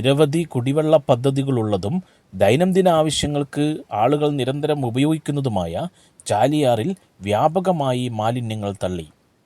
നിരവധി കുടിവെള്ള പദ്ധതികളുള്ളതും ദൈനംദിന ആവശ്യങ്ങൾക്ക് ആളുകൾ നിരന്തരം ഉപയോഗിക്കുന്നതുമായ ചാലിയാറിൽ വ്യാപകമായി മാലിന്യങ്ങൾ തള്ളി.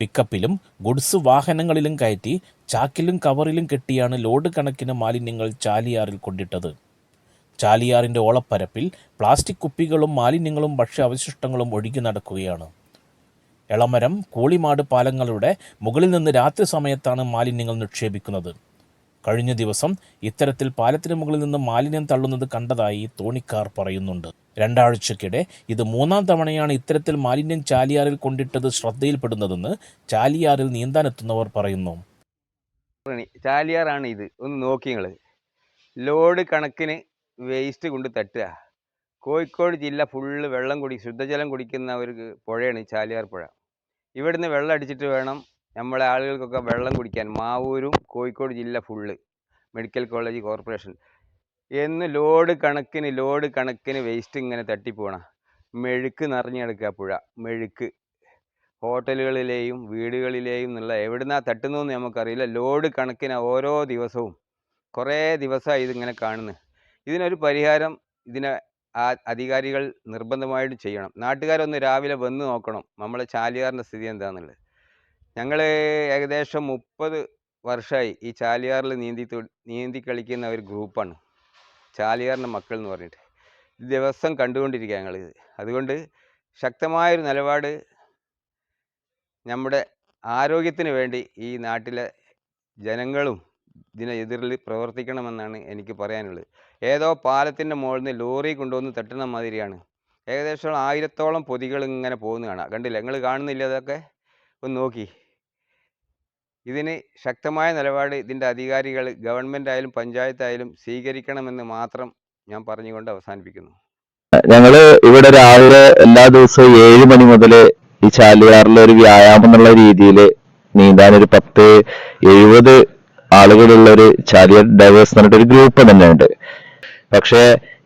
പിക്കപ്പിലും ഗുഡ്സ് വാഹനങ്ങളിലും കയറ്റി ചാക്കിലും കവറിലും കെട്ടിയാണ് ലോഡ് കണക്കിന് മാലിന്യങ്ങൾ ചാലിയാറിൽ കൊണ്ടിട്ടത്. ചാലിയാറിന്റെ ഓളപ്പരപ്പിൽ പ്ലാസ്റ്റിക് കുപ്പികളും മാലിന്യങ്ങളും ഭക്ഷ്യാവശിഷ്ടങ്ങളും ഒഴുകി നടക്കുകയാണ്. എളമരം കൂളിമാട് പാലങ്ങളുടെ മുകളിൽ നിന്ന് രാത്രി സമയത്താണ് മാലിന്യങ്ങൾ നിക്ഷേപിക്കുന്നത്. കഴിഞ്ഞ ദിവസം ഇത്തരത്തിൽ പാലത്തിന് മുകളിൽ നിന്ന് മാലിന്യം തള്ളുന്നത് കണ്ടതായി തോണിക്കാർ പറയുന്നുണ്ട്. രണ്ടാഴ്ചക്കിടെ ഇത് മൂന്നാം തവണയാണ് ഇത്തരത്തിൽ മാലിന്യം ചാലിയാറിൽ കൊണ്ടിട്ടത് ശ്രദ്ധയിൽപ്പെടുന്നതെന്ന് ചാലിയാറിൽ നീന്താനെത്തുന്നവർ പറയുന്നു. ചാലിയാറാണ് ഇത്. ഒന്ന് നോക്കി നിങ്ങൾ ലോഡ് കണക്കിന് വേസ്റ്റ് കൊണ്ട് തട്ടുക. കോഴിക്കോട് ജില്ല ഫുള്ള് വെള്ളം കുടി ശുദ്ധജലം കുടിക്കുന്ന ഒരു പുഴയാണ് ചാലിയാർ പുഴ. ഇവിടുന്ന് വെള്ളം അടിച്ചിട്ട് വേണം നമ്മളെ ആളുകൾക്കൊക്കെ വെള്ളം കുടിക്കാൻ മാവൂരും കോഴിക്കോട് ജില്ല ഫുള്ള് മെഡിക്കൽ കോളേജ് കോർപ്പറേഷൻ എന്ന് ലോഡ് കണക്കിന് ലോഡ് കണക്കിന് വേസ്റ്റ് ഇങ്ങനെ തട്ടിപ്പോണ. മെഴുക്ക് നിറഞ്ഞു കിടക്കുക പുഴ മെഴുക്ക്. ഹോട്ടലുകളിലെയും വീടുകളിലെയും എന്നുള്ള എവിടുന്നാ തട്ടുന്നതെന്ന് നമുക്കറിയില്ല. ലോഡ് കണക്കിന് ഓരോ ദിവസവും കുറേ ദിവസമായി ഇതിങ്ങനെ കാണുന്നു. ഇതിനൊരു പരിഹാരം ഇതിനെ ആ അധികാരികൾ നിർബന്ധമായിട്ട് ചെയ്യണം. നാട്ടുകാരൊന്ന് രാവിലെ വന്ന് നോക്കണം. നമ്മളെ ചാലിയാറിന്റെ സ്ഥിതി എന്താണെന്നുള്ളത് ഞങ്ങൾ ഏകദേശം മുപ്പത് വർഷമായി ഈ ചാലിയാറിൽ നീന്തി നീന്തി കളിക്കുന്ന ഒരു ഗ്രൂപ്പാണ്. ചാലിയാറിന്റെ മക്കൾ എന്ന് പറഞ്ഞിട്ട് ദിവസം കണ്ടുകൊണ്ടിരിക്കുക ഞങ്ങളിത് അതുകൊണ്ട് ശക്തമായൊരു നിലപാട് നമ്മുടെ ആരോഗ്യത്തിന് വേണ്ടി ഈ നാട്ടിലെ ജനങ്ങളും ഇതിനെ എതിരിൽ പ്രവർത്തിക്കണമെന്നാണ് എനിക്ക് പറയാനുള്ളത്. ഏതോ പാലത്തിന്റെ മുകളിൽ നിന്ന് ലോറി കൊണ്ടുവന്ന് തട്ടുന്ന മാതിരിയാണ്. ഏകദേശം ആയിരത്തോളം പൊതികൾ ഇങ്ങനെ പോകുന്ന കാണാം കണ്ടില്ല? നിങ്ങൾ കാണുന്നില്ല അതൊക്കെ? ഒന്ന് നോക്കി. ഇതിന് ശക്തമായ നിലപാട് ഇതിന്റെ അധികാരികൾ ഗവൺമെന്റ് ആയാലും പഞ്ചായത്തായാലും സ്വീകരിക്കണമെന്ന് മാത്രം ഞാൻ പറഞ്ഞുകൊണ്ട് അവസാനിപ്പിക്കുന്നു. ഞങ്ങൾ ഇവിടെ രാവിലെ എല്ലാ ദിവസവും ഏഴ് മണി മുതൽ ഈ ചാലിയാറിലെ ഒരു വ്യായാമം എന്നുള്ള രീതിയിൽ നീന്താൻ ഒരു പത്ത് എഴുപത് ആളുകളുള്ള ഒരു ചാലിയർ ഡൈവേഴ്സ് പറഞ്ഞിട്ട് ഒരു ഗ്രൂപ്പ് തന്നെ ഉണ്ട് പക്ഷെ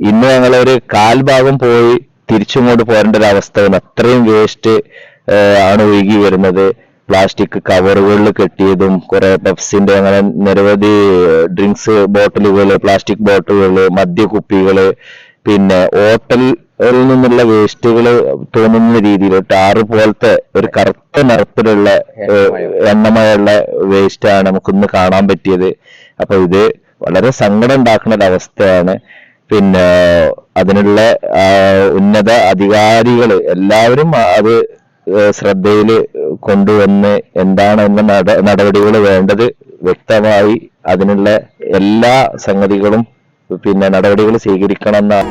ഇന്ന് ഞങ്ങൾ ഒരു കാൽഭാഗം പോയി തിരിച്ചുങ്ങോട്ട് പോരേണ്ട ഒരു അവസ്ഥ അത്രയും വേസ്റ്റ് ആണ് ഒഴുകി വരുന്നത്. പ്ലാസ്റ്റിക് കവറുകളിൽ കെട്ടിയതും കുറെ പെപ്സിന്റെ അങ്ങനെ നിരവധി ഡ്രിങ്ക്സ് ബോട്ടിലുകൾ പ്ലാസ്റ്റിക് ബോട്ടിലുകൾ മദ്യക്കുപ്പികൾ പിന്നെ ഹോട്ടലിൽ നിന്നുള്ള വേസ്റ്റുകൾ തോന്നുന്ന രീതിയിൽ ടാറ് പോലത്തെ ഒരു കറുത്ത നിറത്തിലുള്ള എണ്ണമയുള്ള വേസ്റ്റാണ് നമുക്കിന്ന് കാണാൻ പറ്റിയത്. അപ്പൊ ഇത് വളരെ സങ്കടം ഉണ്ടാക്കുന്ന ഒരു അവസ്ഥയാണ്. പിന്നെ അതിനുള്ള ഉന്നത അധികാരികൾ എല്ലാവരും അത് ശ്രദ്ധയിൽ കൊണ്ടുവന്ന് എന്താണ് എന്ന നട നടപടികൾ വേണ്ടത് വ്യക്തമായി അതിനുള്ള എല്ലാ സംഗതികളും പിന്നെ നടപടികൾ സ്വീകരിക്കണം എന്നാണ്